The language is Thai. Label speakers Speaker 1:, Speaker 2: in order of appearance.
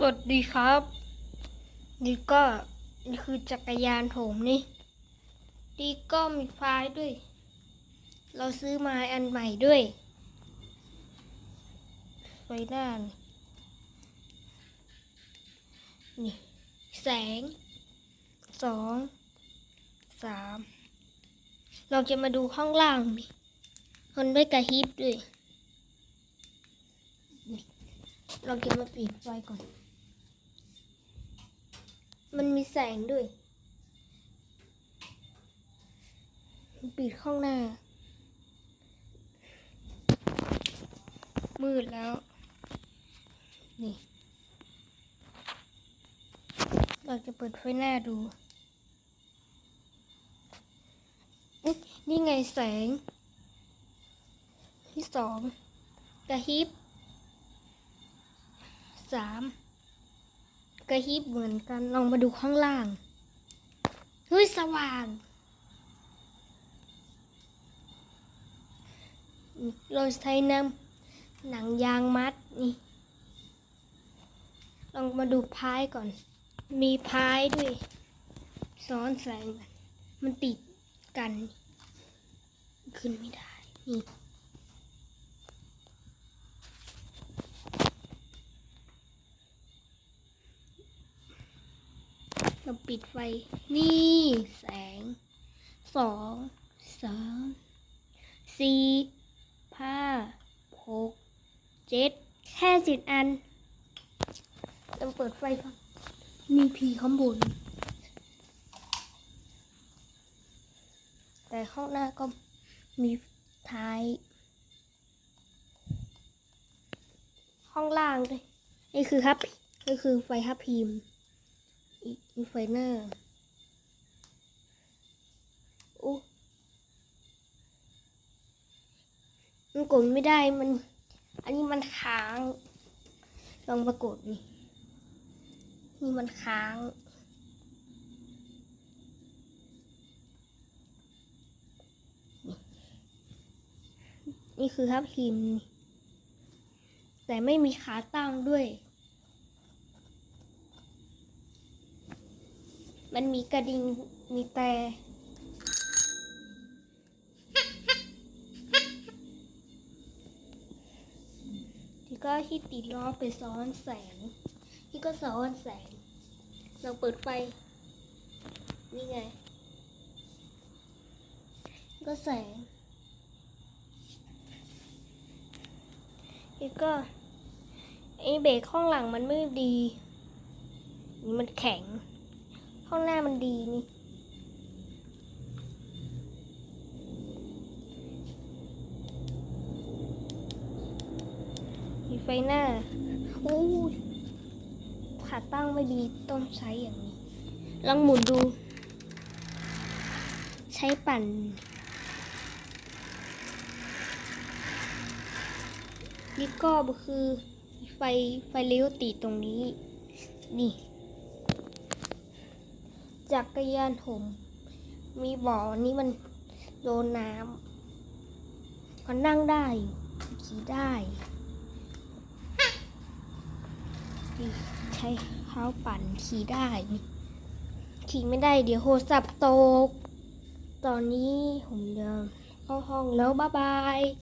Speaker 1: สวัสดีครับ นี่ก็นี่คือจักรยานผมนี่นี่ก็มีไฟด้วย เราซื้อมาอันใหม่ด้วยไฟหน้านี่นี่แสงสองสามเราจะมาดูข้างล่างดิมันไม่กระพริบด้วยเราจะมาปิดไฟก่อน มันมีแสงด้วย ปิดข้างหน้า มืดแล้ว นี่ เราจะเปิดไฟหน้าดู นี่ไงแสง ที่สองกระพริบสาม กระฮิบเหมือนกันลองมาดูข้างล่างเฮ้ยสว่าง เราใช้น้ำหนังยางมัดนี่ ลองมาดูพายก่อน มีพายด้วยซ้อนแสงกันมันติดกัน ขึ้นไม่ได้ นี่ เราปิดไฟ นี่แสงสองสามสี่ห้าหกเจ็ดแค่สิบอัน เราเปิดไฟก่อน มีผีข้างบน แต่ข้างหน้าก็มีท้าย ห้องล่างด้วยนี่คือฮับนี่คือไฟฮับพิมพ์ มีไฟหน้าโอ้มันกดไม่ได้มัน อันนี้มันค้าง ลองปรากฏนี่นี่มันค้างนี่คือทับทิม แต่ไม่มีขาตั้งด้วย มันมีกระดิ่งมีแต่ที่ก็ที่ติดล้อไปซ้อนแสง ที่ก็ซ้อนแสง เราเปิดไฟ นี่ไง ก็แสงนี่ก็ไอ้เบรกข้างหลังมันไม่ดีนี่มันแข็ง ข้างหน้ามันดีนี่ มีไฟหน้าอู้ขาตั้งไม่ดีต้องใช้อย่างนี้ ลองหมุนดู ใช้ปั่นนี่ก็คือไฟไฟเลี้ยวติดตรงนี้ นี่ จักรยานผม มีบ่อนี่มันโดนน้ำมันนั่งได้ ขี่ได้ใช้เท้าปั่นขี่ได้ ขี่ไม่ได้เดี๋ยวโทรศัพท์ตก ตอนนี้ผมเดินเข้าห้องแล้วบ๊ายบาย